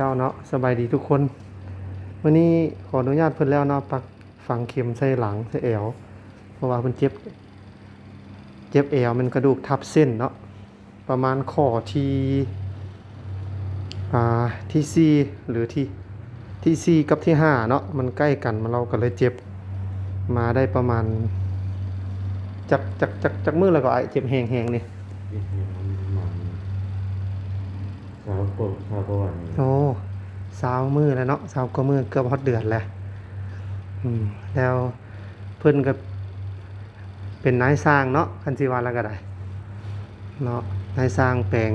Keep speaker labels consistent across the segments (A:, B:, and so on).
A: เจ้าเนาะสบายดีทุกคน วันนี้ขออนุญาตเพิ่นแล้วเนาะปักฝังเข็มใส่หลังใส่แอวเพราะว่าเพิ่นเจ็บ เจ็บแอวมันกระดูกทับเส้นเนาะประมาณข้อที่อ่าที่สี่หรือที่ที่สี่กับที่ห้าเนาะมันใกล้กันมันเราก็เลยเจ็บมาได้ประมาณจักจักจักจักมือแล้วก็ไอเจ็บแหงๆนี่
B: ยี่สิบมันสาวปกสาวประวัติ
A: โอ้สาวมือแล้วเนาะสาวก็มือเกือบฮอดเดือนแล้วอืมแล้วเพิ่นก็เป็นนายสร้างเนาะคันสิว่าแล้วก็ได้เนาะนายสร้างแปลง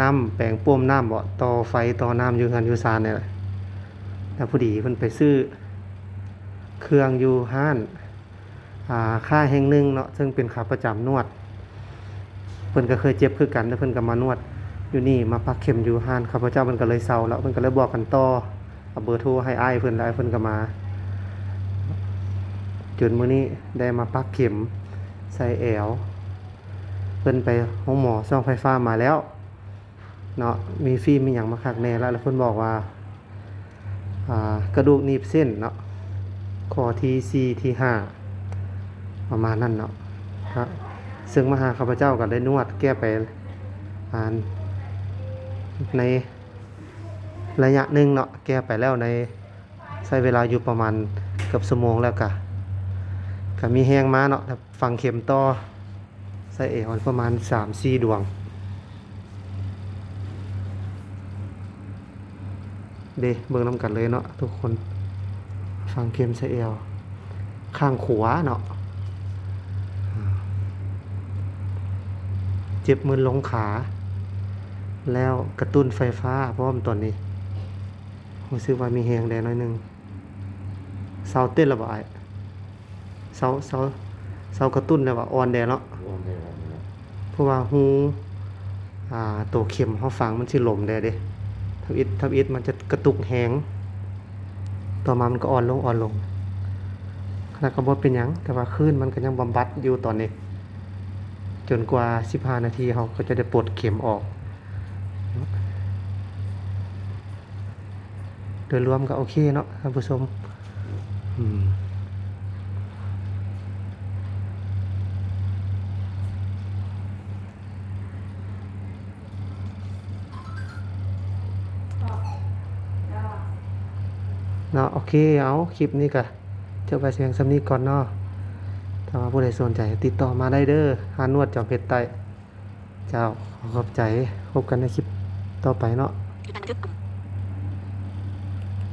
A: น้ำแปลงป้วมน้ำบ่ต่อไฟต่อน้ำอยู่งานอยู่ซานนี่แหละแล้วพอดีเพิ่นไปซื้อ เครื่องอยู่ห้านอ่าค่าแห่งหนึ่งเนาะซึ่งเป็นขาประจำนวด เพิ่นก็เคยเจ็บคือกันแล้วเพิ่นก็มานวด อยู่นี่มาพักเข็มอยู่ห้านข้าพเจ้ามันก็เลยเศร้าแล้วเพิ่นก็เลยบอกกันต่อเอาเบอร์โทรให้อ้ายเพิ่นแล้วอ้ายเพิ่นก็มาจนมื้อนี้ได้มาปักเข็มใส่แอวเพิ่นไปห้องหมอซ่องไฟฟ้ามาแล้วเนาะมีฟิล์มมีหยังมาคักแน่แล้วแล้วเพิ่นบอกว่าอ่ากระดูกหนีบเส้นเนาะข้อที่สี่ที่ห้าประมาณนั้นเนาะฮะซึ่งมหาข้าพเจ้าก็ได้นวดแก้ไปอ่าน ในระยะหนึ่งเนาะแก้ไปแล้วในใช้เวลาอยู่ประมาณเกือบชั่วโมงแล้วกะก็มีแห้งมาเนาะแต่ฟังเข็มต่อใส่เอวประมาณสามี่ดวง เดเบิ่งน้ำกันเลยเนาะทุกคนฟังเข็มใส่เอวข้างขวาเนาะเจ็บมือลงขา แล้วกระตุ้นไฟฟ้าพร้อมตอนนี้รู้สึกว่ามีแหงแดงน้อยหนึงเสาเต้นแล้วบ่ไอ้เสาเสาเสากระตุ้นแล้วว่าอ่อนแดงเนาะ
B: รวมได้แล้วนะ
A: เพราะว่าหูอ่าตัวเข็มเฮาฟังมันสิหลมแดเด้ทับอิดทับอิดมันจะกระตุกแหงต่อมามันก็อ่อนลงอ่อนลงขนาดก็บ่เป็นหยังแต่ว่าคลื่นมันก็ยังบำบัดอยู่ตอนนี้ จนกว่า 15 นาทีเขาก็จะได้ปลดเข็มออก โดยรวมก็โอเคเนาะท่านผู้ชมอืมเนาะโอเคเอาคลิปนี้ก็เจ้าไปเสียงสำนี้ก่อนเนาะถ้าว่าผู้ใดสนใจติดต่อมาได้เด้อหานวดจอมเพชรไต้เจ้าขอบใจพบกันในคลิปต่อไปเนาะ